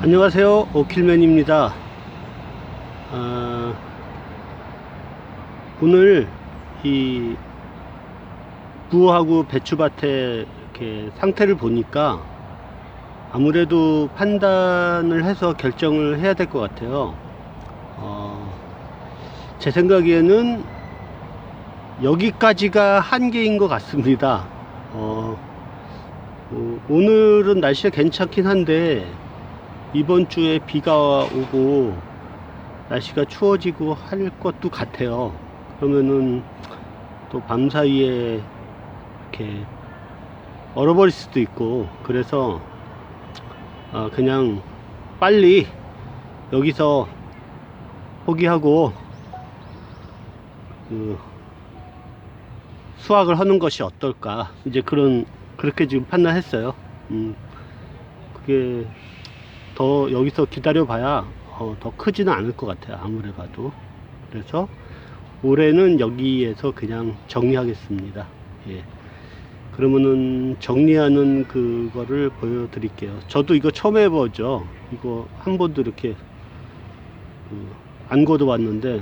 안녕하세요. 오킬맨입니다. 아, 오늘 이 무하고 배추밭의 이렇게 상태를 보니까 아무래도 판단을 해서 결정을 해야 될 것 같아요. 어, 제 생각에는 여기까지가 한계인 것 같습니다. 어, 어, 오늘은 날씨가 괜찮긴 한데 이번 주에 비가 오고 날씨가 추워지고 할 것도 같아요. 그러면은 또 밤 사이에 이렇게 얼어버릴 수도 있고 그래서 아, 그냥 빨리 여기서 포기하고 그 수확을 하는 것이 어떨까 이제 그런 그렇게 지금 판단했어요. 음, 그게 더 여기서 기다려 봐야 어, 더 크지는 않을 것 같아요 아무래 봐도. 그래서 올해는 여기에서 그냥 정리하겠습니다. 예. 그러면은 정리하는 그거를 보여드릴게요. 저도 이거 처음 해보죠. 이거 한 번도 이렇게 그, 안 걷어봤는데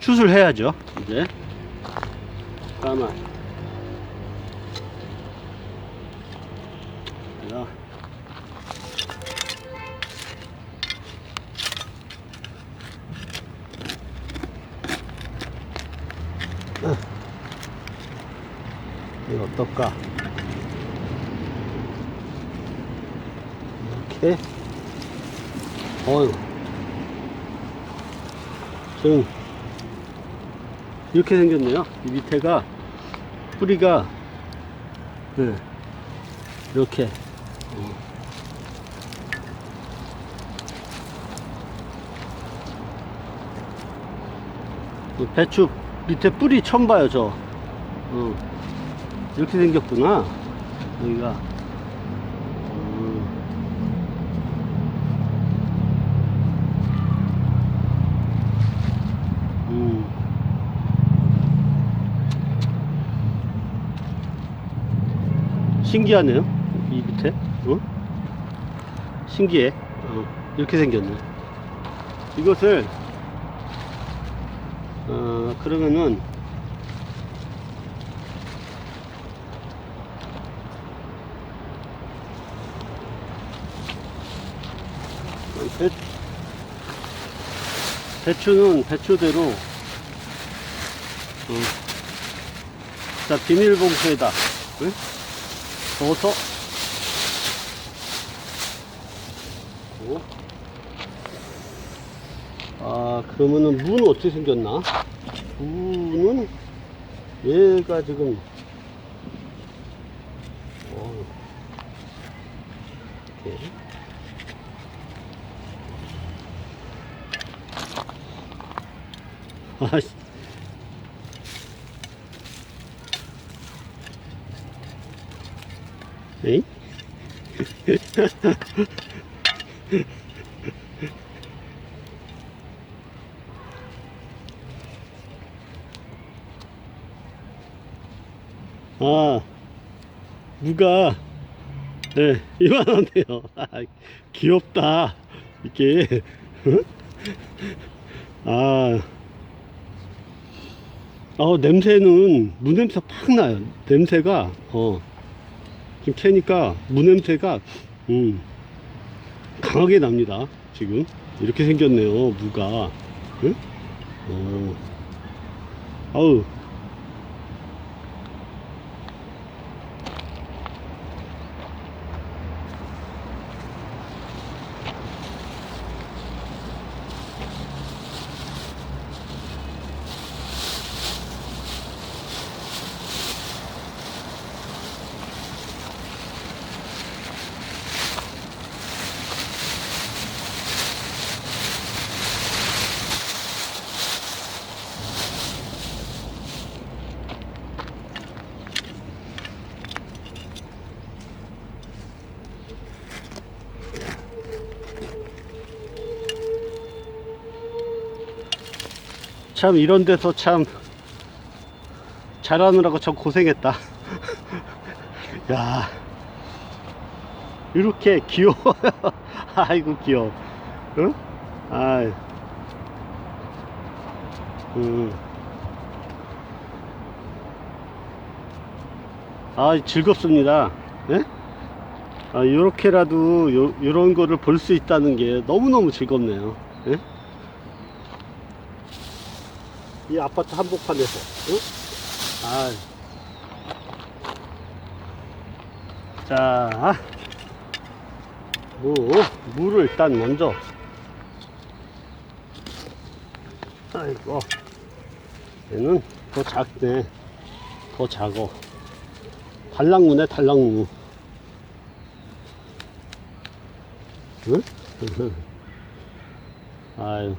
슛을 해야죠 이제. 잠깐만 이거 어떨까? 이렇게. 어휴. 지금 이렇게 생겼네요. 이 밑에가 뿌리가 네, 이렇게. 어. 이 배추 밑에 뿌리 처음 봐요 저 어. 이렇게 생겼구나 여기가 음. 음. 신기하네요 이 밑에 어? 신기해 어. 이렇게 생겼네 이것을 어, 그러면은 배, 배추는 배추대로 어, 자 비닐봉투에다 응? 넣어서 어? 아 그러면은 무는 어떻게 생겼나 무는 얘가 지금 어, 이렇게 아씨. 에이? 아, 무가, 네, 이만하네요. 아, 귀엽다. 이게, 아, 어, 냄새는 무 냄새 팍 나요. 냄새가 어 지금 캐니까 무 냄새가 음 강하게 납니다. 지금 이렇게 생겼네요. 무가 응? 어 아우 참 이런 데서 참 잘하느라고 참 고생했다. 야, 이렇게 귀여워요. 아이고, 귀여워. 응? 아이. 음. 아, 즐겁습니다. 예? 아, 요렇게라도 요, 요런 거를 볼 수 있다는 게 너무너무 즐겁네요. 예? 이 아파트 한복판에서, 응? 아. 자, 무, 무를 일단 먼저. 아이고, 얘는 더 작네. 더 작어. 달랑무네, 달랑무. 응? 아유,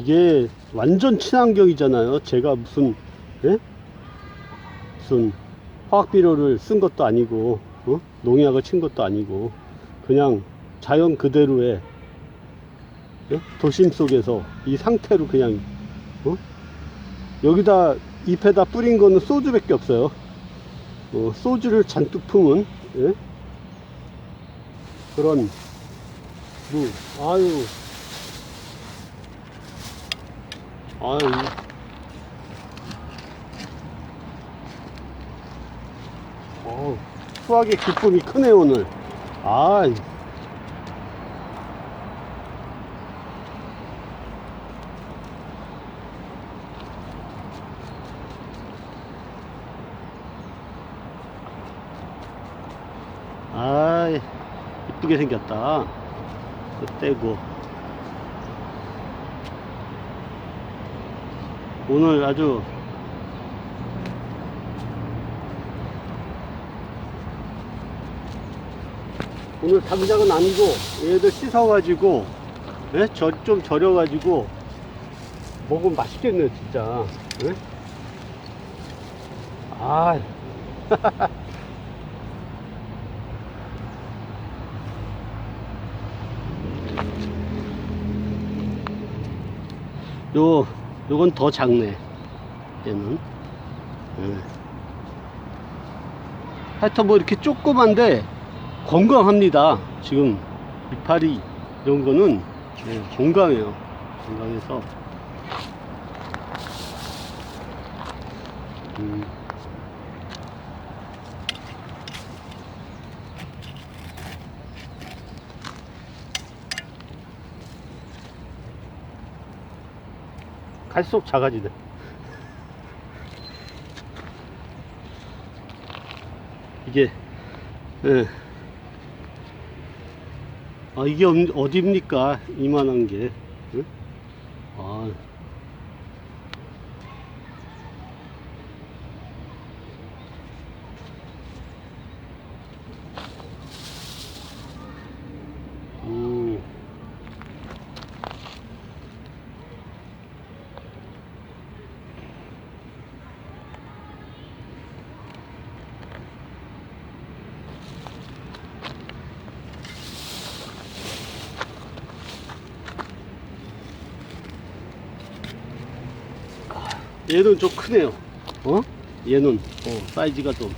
이게 완전 친환경이잖아요. 제가 무슨, 예? 무슨 화학비료를 쓴 것도 아니고, 어? 농약을 친 것도 아니고, 그냥 자연 그대로의 예? 도심 속에서 이 상태로 그냥, 어? 여기다 잎에다 뿌린 거는 소주밖에 없어요. 어, 소주를 잔뜩 품은 예? 그런 무. 아유, 아유. 어, 수학의 기쁨이 크네 오늘. 아, 아, 이쁘게 생겼다. 떼고. 오늘 아주 오늘 당장은 아니고 얘들 씻어가지고 예? 저, 좀 절여가지고 먹으면 맛있겠네 진짜 예? 아 요, 요건 더 작네. 얘는. 예. 하여튼 뭐 이렇게 조그만데 건강합니다. 지금 이파리 이런 거는 예, 건강해요. 건강해서. 음. 갈수록 작아지네. 이게, 예. 아, 이게 어디입니까 이만한 게. 응? 아. 음. 얘는 좀 크네요. 어? 얘는 어, 사이즈가 좀.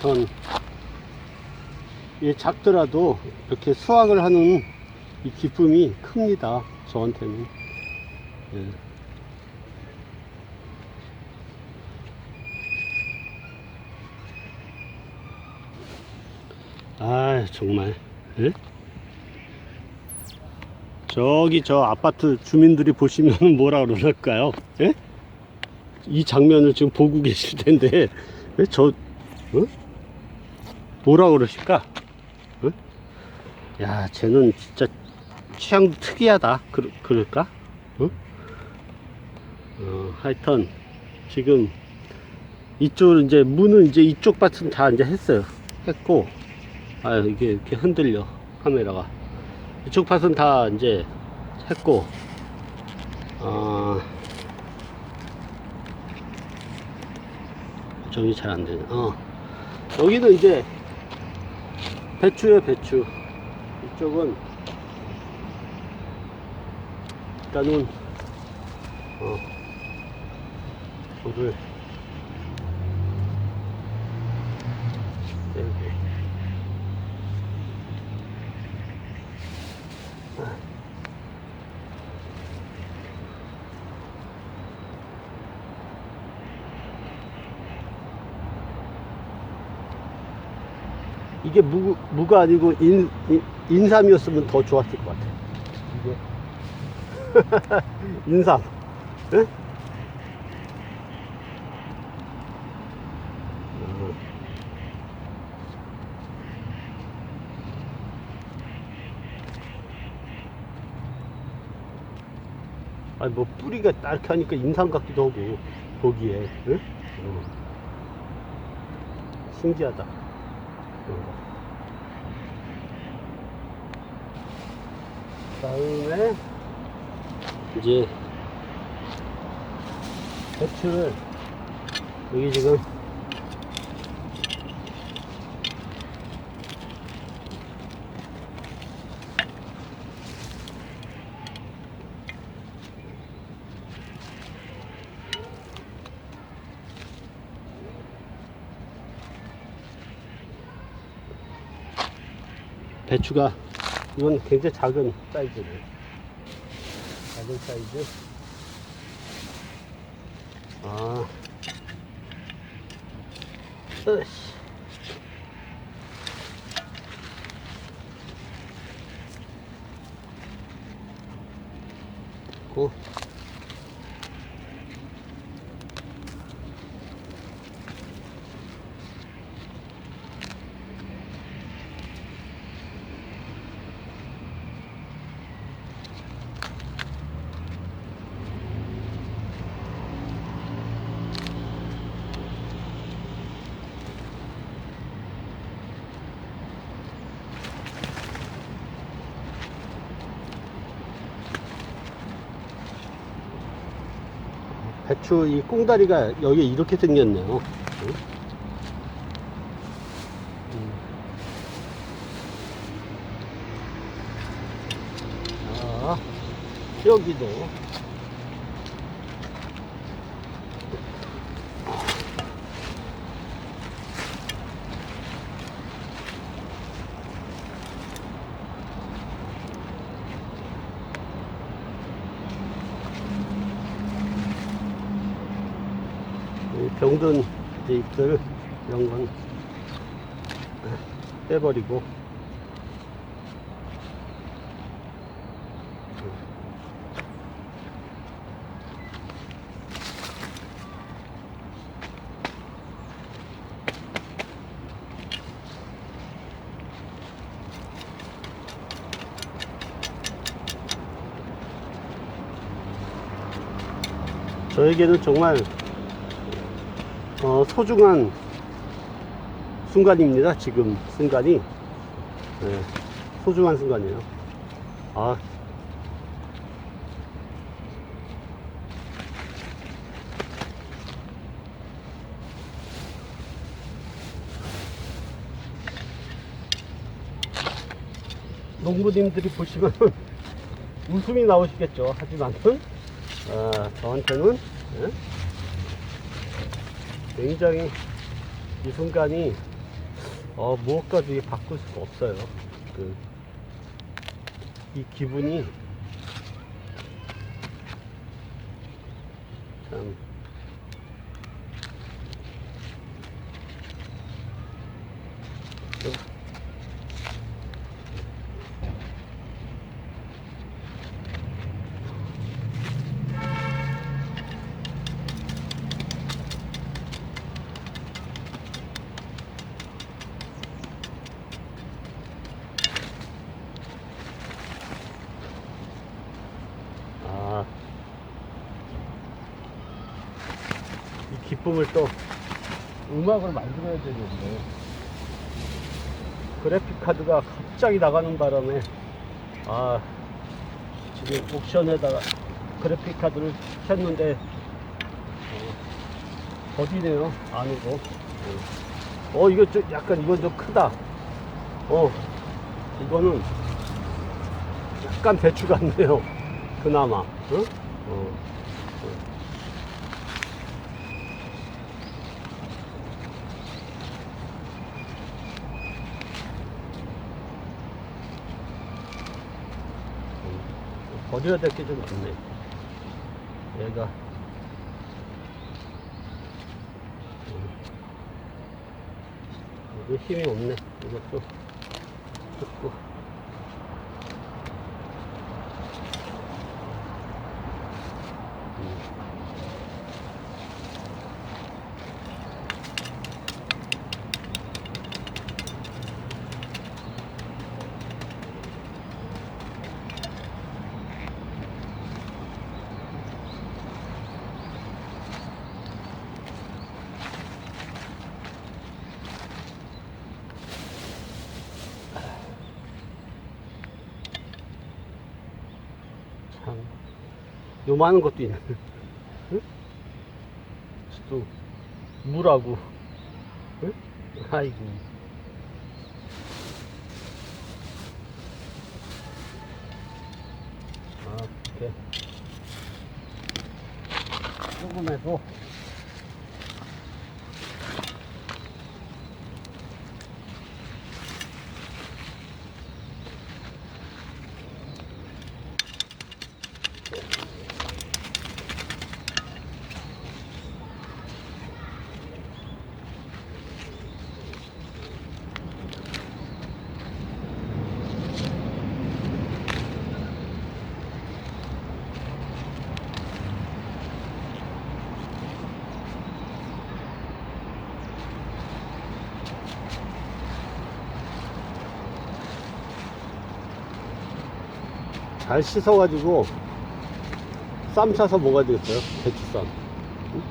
하여튼 이 작더라도 이렇게 수확을 하는 이 기쁨이 큽니다. 저한테는. 예. 아 정말 예? 저기 저 아파트 주민들이 보시면 뭐라 그럴까요? 예? 이 장면을 지금 보고 계실 텐데 왜저 어? 뭐라 그러실까? 어? 야 쟤는 진짜 취향도 특이하다 그, 그럴까? 어? 어, 하여튼 지금 이쪽은 이제 문은 이제 이쪽 밭은 다 이제 했어요 했고 아 이게 이렇게 흔들려 카메라가 이쪽 밭은 다 이제 했고 아 정이 잘 안 되네 어 여기는 이제 배추예요 배추. 이쪽은 일단은 어 물을 떼고 이게 무, 무가 아니고 인, 인, 인 삼이었으면 더 좋았을 것 같아. 이게. 인삼. 응? 어. 아니 뭐 뿌리가 이렇게 하니까 인삼 같기도 하고 거기에 응? 어. 신기하다 어. 다음에 이제 배추를 여기 지금 배추가 이건 굉장히 작은 사이즈네. 작은 사이즈. 아. 으씨. 고 배추 이 꽁다리가 여기 이렇게 생겼네요. 여기도 이 병든 잎들 이런 건 빼버리고. 저에게는 정말 어, 소중한 순간입니다. 지금 순간이 네, 소중한 순간이에요. 아, 농부님들이 보시면 웃음이 나오시겠죠. 하지만은 아, 저한테는 예? 굉장히 이 순간이 어, 이게 바꿀 수가 없어요. 그, 이 기분이 참 아, 이 기쁨을 또 음악을 만들어야 되는데 그래픽 카드가 갑자기 나가는 바람에 아 지금 옥션에다가 그래픽 카드를 켰는데 어, 안으로 어. 어 이거 좀 약간 이건 좀 크다 어 이거는 약간 배추 같네요 그나마 응? 어. 버려야 될게좀 많네. 얘가. 이거 힘이 없네. 이것도. 좋고. 참. 요만한 것도 있네. 응? 또, 물하고. 응? 아이고. 아, 이렇게. 조금 해도. 잘 씻어가지고 쌈 싸서 먹어야 되겠어요. 배추쌈. 응?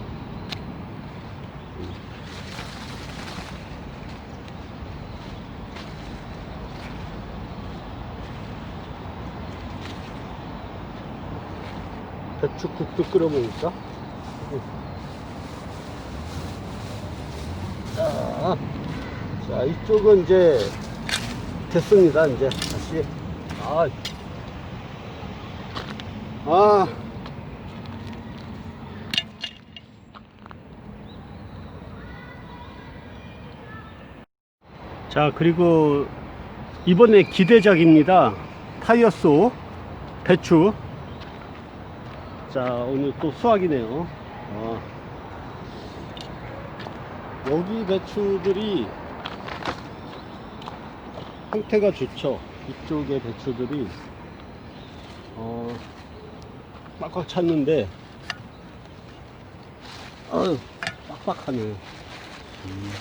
배추국도 끓여 먹을까? 자, 자, 이쪽은 이제 됐습니다. 이제 다시. 아, 아. 자, 그리고 이번에 기대작입니다. 타이어소 배추. 자, 오늘 또 수확이네요. 아. 여기 배추들이 상태가 좋죠. 이쪽의 배추들이 어, 꽉꽉 찼는데 어휴 빡빡하네 음.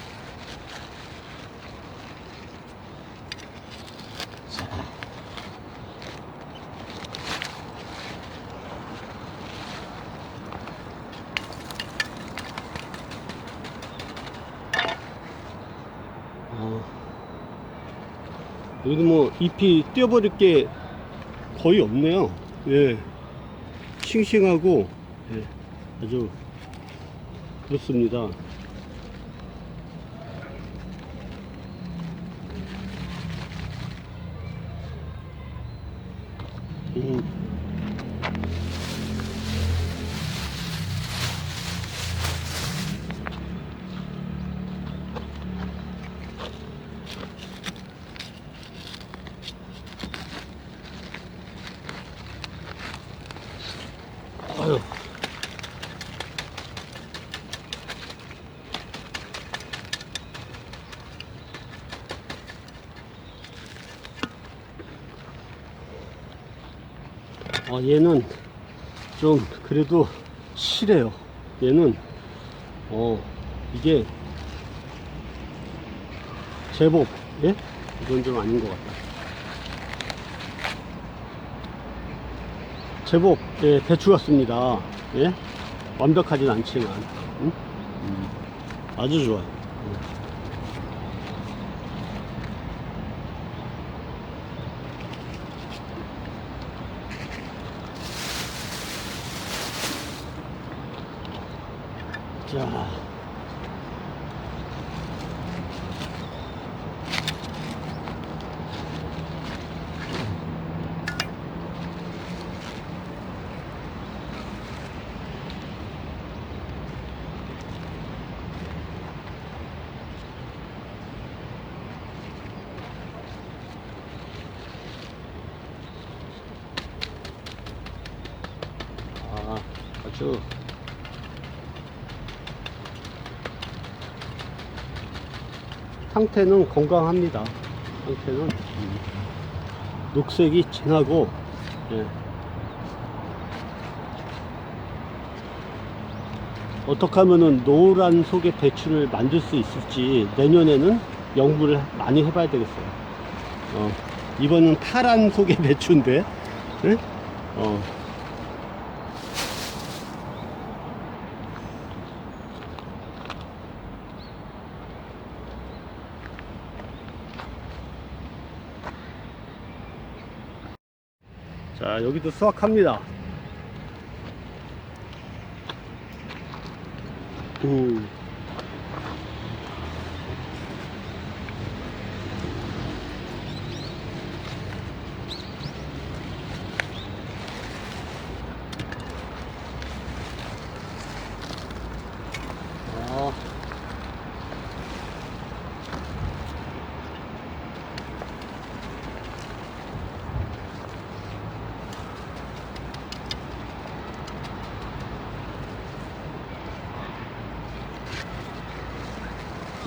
여기는 뭐 잎이 띄어버릴 게 거의 없네요. 예. 싱싱하고 예, 아주 그렇습니다. 어, 얘는 좀 그래도 실해요. 얘는 어 이게 제법 예? 이건 좀 아닌 것 같다. 제법 예, 배추 같습니다. 예? 완벽하진 않지만 응? 음, 아주 좋아요. 음. 자. 아, 아주 상태는 건강합니다. 상태는 음, 녹색이 진하고 예. 어떻게 하면은 노란 속의 배추를 만들 수 있을지 내년에는 연구를 많이 해봐야 되겠어요. 어, 이번은 파란 속의 배추인데, 예? 어, 자 여기도 수확합니다. 음. 아.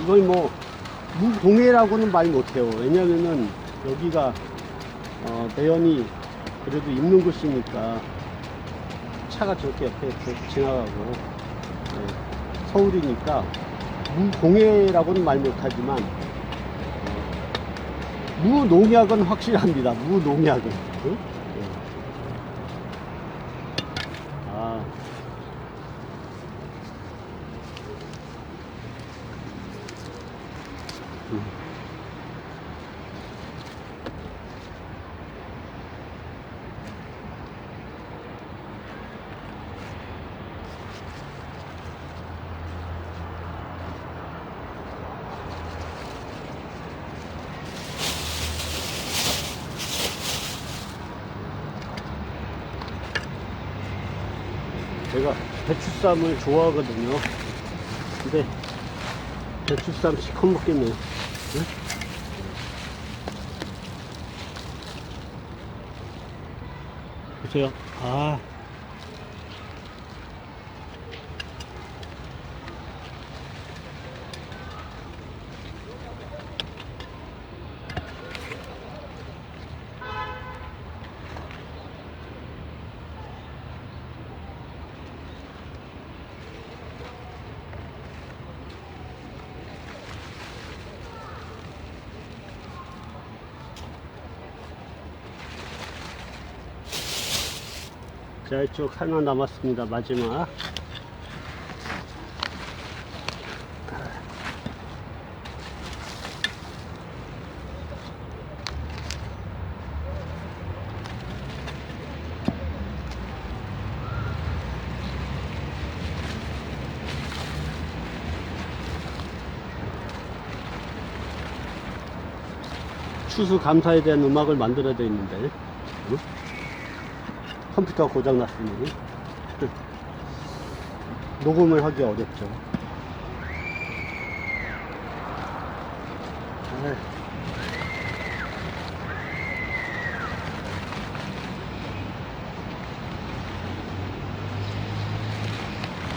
이걸 뭐 무공해라고는 말 못해요. 왜냐면은 여기가 어, 매연이 그래도 있는 곳이니까 차가 저렇게 옆에 이렇게 지나가고 네, 서울이니까 무공해라고는 말 못하지만 어, 무농약은 확실합니다. 무농약은. 응? 네. 아. 음. 제가 배추쌈을 좋아하거든요. 근데 배추쌈 시커 먹겠네요. 응? 보세요. 아. 자, 이쪽 하나 남았습니다. 마지막. 추수 감사에 대한 음악을 만들어야 되는데 응? 컴퓨터가 고장났으니 녹음을 하기 어렵죠 아이.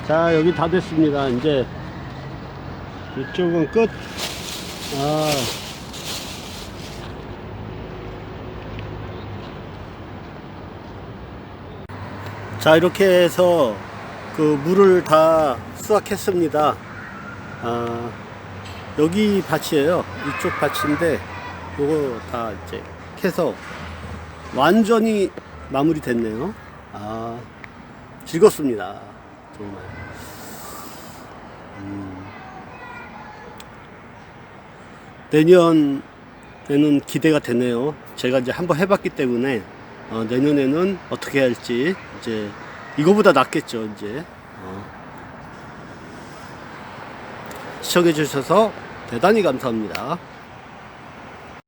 자 여기 다 됐습니다 이제 이쪽은 끝 아. 자 이렇게 해서 그 물을 다 수확했습니다. 아, 여기 밭이에요. 이쪽 밭인데 요거 다 이제 캐서 완전히 마무리 됐네요. 아 즐겁습니다. 정말. 음, 내년에는 기대가 되네요. 제가 이제 한번 해봤기 때문에 어, 내년에는 어떻게 할지 이제 이거보다 낫겠죠 이제 어. 시청해 주셔서 대단히 감사합니다.